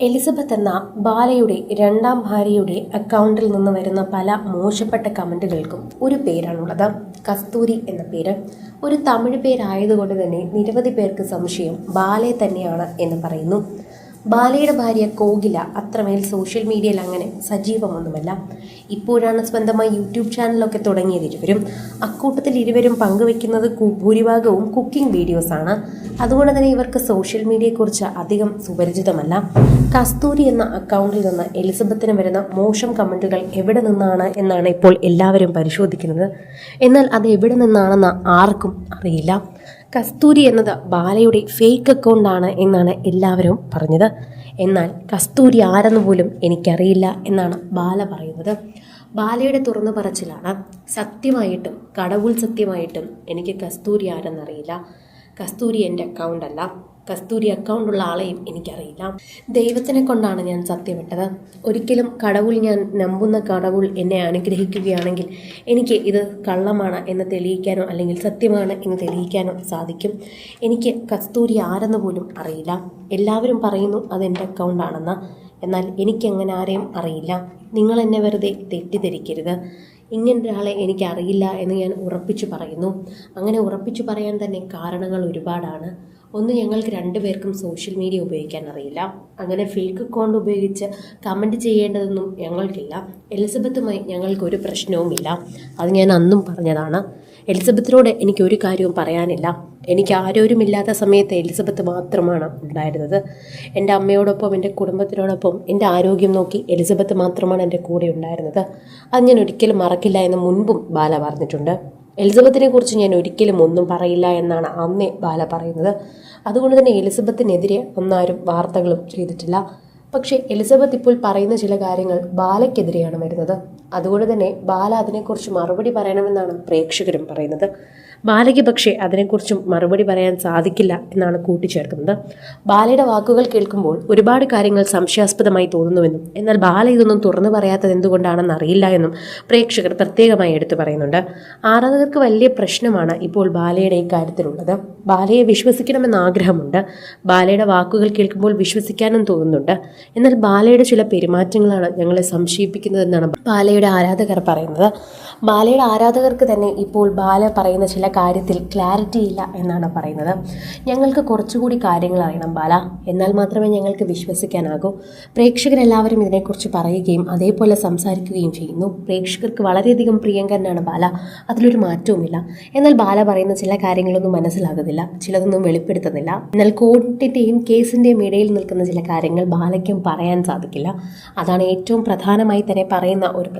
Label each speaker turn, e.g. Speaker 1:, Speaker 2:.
Speaker 1: Elizabeth എന്ന ബാലയുടെ രണ്ടാം ഭാര്യയുടെ അക്കൗണ്ടിൽ നിന്ന് വരുന്ന പല മോശപ്പെട്ട കമന്റുകൾക്കും ഒരു പേരാണുള്ളത്. കസ്തൂരി എന്ന പേര്. ഒരു തമിഴ് പേരായതുകൊണ്ട് തന്നെ നിരവധി പേർക്ക് സംശയം ബാലയെ തന്നെയാണ് എന്ന് പറയുന്നു. ബാലയുടെ ഭാര്യ കോകില അത്രമേൽ സോഷ്യൽ മീഡിയയിൽ അങ്ങനെ സജീവമൊന്നുമല്ല. ഇപ്പോഴാണ് സ്വന്തമായി യൂട്യൂബ് ചാനലൊക്കെ തുടങ്ങിയത് ഇരുവരും. അക്കൂട്ടത്തിൽ ഇരുവരും പങ്കുവെക്കുന്നത് ഭൂരിഭാഗവും കുക്കിംഗ് വീഡിയോസാണ് അതുകൊണ്ട് തന്നെ ഇവർക്ക് സോഷ്യൽ മീഡിയയെക്കുറിച്ച് അധികം സുപരിചിതമല്ല. കസ്തൂരി എന്ന അക്കൗണ്ടിൽ നിന്ന് എലിസബത്തിന് വരുന്ന മോശം കമന്റുകൾ എവിടെ നിന്നാണ് എന്നാണ് ഇപ്പോൾ എല്ലാവരും പരിശോധിക്കുന്നത്. എന്നാൽ അത് എവിടെ നിന്നാണെന്ന് ആർക്കും അറിയില്ല. കസ്തൂരി എന്നത് ബാലയുടെ ഫേക്ക് അക്കൗണ്ടാണ് എന്നാണ് എല്ലാവരും പറഞ്ഞത്. എന്നാൽ കസ്തൂരി ആരെന്ന് പോലും എനിക്കറിയില്ല എന്നാണ് ബാല പറയുന്നത്. ബാലയുടെ തുറന്നു പറച്ചിലാണ്. സത്യമായിട്ടും കടവുൾ സത്യമായിട്ടും എനിക്ക് കസ്തൂരി ആരെന്നറിയില്ല. കസ്തൂരി എന്റെ അക്കൗണ്ടല്ല കസ്തൂരി അക്കൗണ്ടുള്ള ആളെയും എനിക്കറിയില്ല. ദൈവത്തിനെ കൊണ്ടാണ് ഞാൻ സത്യമിട്ടത്. ഒരിക്കലും കടവുൾ ഞാൻ നമ്പുന്ന കടവുൾ എന്നെ അനുഗ്രഹിക്കുകയാണെങ്കിൽ എനിക്ക് ഇത് കള്ളമാണ് എന്ന് തെളിയിക്കാനോ അല്ലെങ്കിൽ സത്യമാണ് എന്ന് തെളിയിക്കാനോ സാധിക്കും. എനിക്ക് കസ്തൂരി ആരെന്ന് പോലും അറിയില്ല. എല്ലാവരും പറയുന്നു അതെന്റെ അക്കൗണ്ടാണെന്ന് എന്നാൽ എനിക്കങ്ങനെ ആരെയും അറിയില്ല. നിങ്ങൾ എന്നെ വെറുതെ തെറ്റിദ്ധരിക്കരുത്. ഇങ്ങനെ ഒരാളെ എനിക്കറിയില്ല എന്ന് ഞാൻ ഉറപ്പിച്ചു പറയുന്നു. അങ്ങനെ ഉറപ്പിച്ചു പറയാൻ തന്നെ കാരണങ്ങൾ ഒരുപാടാണ്. ഒന്ന് ഞങ്ങൾക്ക് രണ്ടുപേർക്കും സോഷ്യൽ മീഡിയ ഉപയോഗിക്കാൻ അറിയില്ല. അങ്ങനെ ഫേക്ക് അക്കൗണ്ട് ഉപയോഗിച്ച് കമന്റ് ചെയ്യേണ്ടതൊന്നും ഞങ്ങൾക്കില്ല. എലിസബത്തുമായി ഞങ്ങൾക്കൊരു പ്രശ്നവുമില്ല അത് ഞാൻ അന്നും പറഞ്ഞതാണ്. എലിസബത്തിനോട് എനിക്ക് ഒരു കാര്യവും പറയാനില്ല. എനിക്ക് ആരോരുമില്ലാത്ത സമയത്ത് എലിസബത്ത് മാത്രമാണ് ഉണ്ടായിരുന്നത്. എന്റെ അമ്മയോടൊപ്പം എന്റെ കുടുംബത്തിനോടൊപ്പം എന്റെ ആരോഗ്യം നോക്കി എലിസബത്ത് മാത്രമാണ് എന്റെ കൂടെ ഉണ്ടായിരുന്നത്. അത് ഞാൻ ഒരിക്കലും മറക്കില്ല എന്ന് മുൻപും ബാല പറഞ്ഞിട്ടുണ്ട്. എലിസബത്തിനെ കുറിച്ച് ഞാൻ ഒരിക്കലും ഒന്നും പറയില്ല എന്നാണ് അന്നേ ബാല പറയുന്നത്. അതുകൊണ്ട് തന്നെ എലിസബത്തിനെതിരെ ഒന്നാരും വാർത്തകളും ചെയ്തിട്ടില്ല. പക്ഷേ എലിസബത്ത് ഇപ്പോൾ പറയുന്ന ചില കാര്യങ്ങൾ ബാലയ്ക്കെതിരെയാണ് വരുന്നത്. അതുകൊണ്ട് തന്നെ ബാല അതിനെക്കുറിച്ച് മറുപടി പറയണമെന്നാണ് പ്രേക്ഷകരും പറയുന്നത്. ബാലയ്ക്ക് പക്ഷേ അതിനെക്കുറിച്ചും മറുപടി പറയാൻ സാധിക്കില്ല എന്നാണ് കൂട്ടിച്ചേർക്കുന്നത്. ബാലയുടെ വാക്കുകൾ കേൾക്കുമ്പോൾ ഒരുപാട് കാര്യങ്ങൾ സംശയാസ്പദമായി തോന്നുന്നുവെന്നും എന്നാൽ ബാല ഇതൊന്നും തുറന്നു പറയാത്തത് എന്തുകൊണ്ടാണെന്ന് അറിയില്ല എന്നും പ്രേക്ഷകർ പ്രത്യേകമായി എടുത്തു പറയുന്നുണ്ട്. ആരാധകർക്ക് വലിയ പ്രശ്നമാണ് ഇപ്പോൾ ബാലയുടെ ഇക്കാര്യത്തിലുള്ളത് ബാലയെ വിശ്വസിക്കണമെന്ന് ആഗ്രഹമുണ്ട്. ബാലയുടെ വാക്കുകൾ കേൾക്കുമ്പോൾ വിശ്വസിക്കാനും തോന്നുന്നുണ്ട്. എന്നാൽ ബാലയുടെ ചില പെരുമാറ്റങ്ങളാണ് ഞങ്ങളെ സംശയിപ്പിക്കുന്നതെന്നാണ് ബാലയുടെ ആരാധകർ പറയുന്നത്. ബാലയുടെ ആരാധകർക്ക് തന്നെ ഇപ്പോൾ ബാല പറയുന്ന ചില കാര്യത്തിൽ ക്ലാരിറ്റി ഇല്ല എന്നാണ് പറയുന്നത്. ഞങ്ങൾക്ക് കുറച്ചുകൂടി കാര്യങ്ങൾ അറിയണം ബാല. എന്നാൽ മാത്രമേ ഞങ്ങൾക്ക് വിശ്വസിക്കാനാകൂ. പ്രേക്ഷകരെല്ലാവരും ഇതിനെക്കുറിച്ച് പറയുകയും അതേപോലെ സംസാരിക്കുകയും ചെയ്യുന്നു. പ്രേക്ഷകർക്ക് വളരെയധികം പ്രിയങ്കരനാണ് ബാല. അതിലൊരു മാറ്റവുമില്ല. എന്നാൽ ബാല പറയുന്ന ചില കാര്യങ്ങളൊന്നും മനസ്സിലാകുന്നില്ല. ചിലതൊന്നും വെളിപ്പെടുത്തുന്നില്ല. എന്നാൽ കോർട്ടിന്റെയും കേസിന്റെയും ഇടയിൽ നിൽക്കുന്ന ചില കാര്യങ്ങൾ ബാലയ്ക്കും പറയാൻ സാധിക്കില്ല. അതാണ് ഏറ്റവും പ്രധാനമായി തന്നെ പറയുന്ന ഒരു